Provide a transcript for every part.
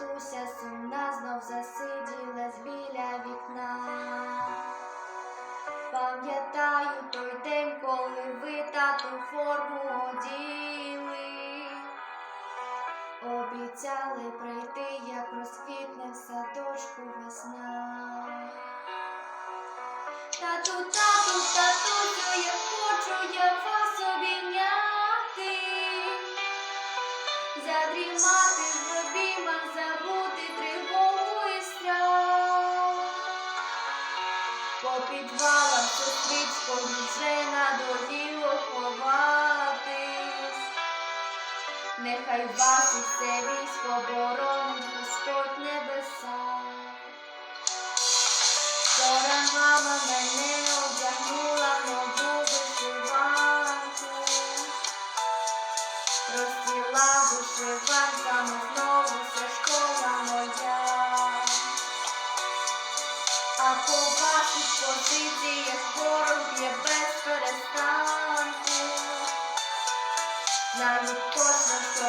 матуся сумна знов засиділась біля вікна. Пам'ятаю той день, коли ви тату форму оділи. Обіцяли прийти, як розквітне в садочку весна. Тату, тату, Нехай вас усе військо боронить Господь небеса. Вчора мама мене одягнула нову вишиванку, розцвіла вишиванками знову вся школа моя. А по ваших позиціях ворог є без перестанку. Знаю точно, що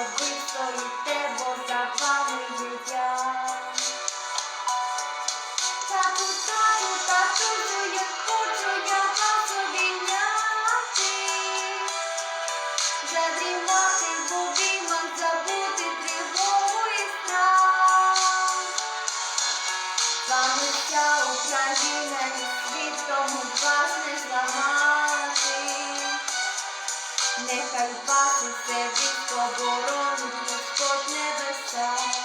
Нехай вас усе військо боронить Господь небеса.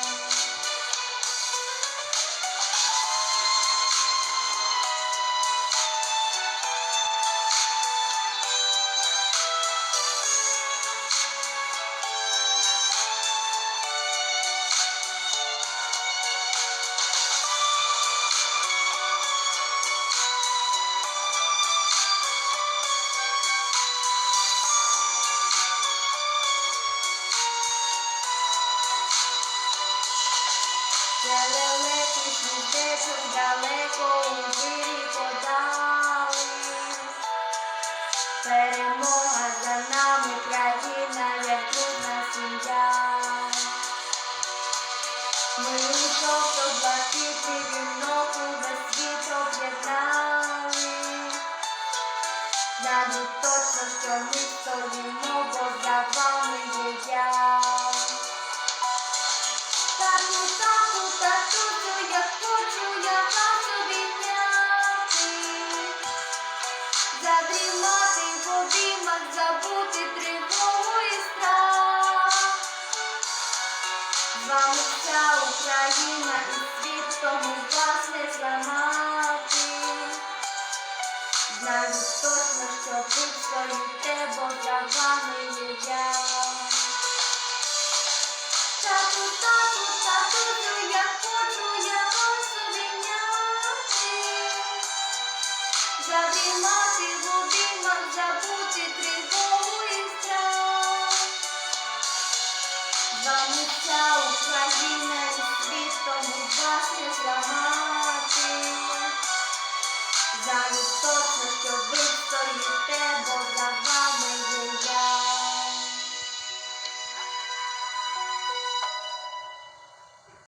Лелеки смітечок далеко вирі подали. Перемога за нами, країна, як дружна сім'я. Ми у жовто-блакитний вінок увесь світ об'єднали. Знаю точно, що стоїмо, точно, що тебе є я. Тату, тату,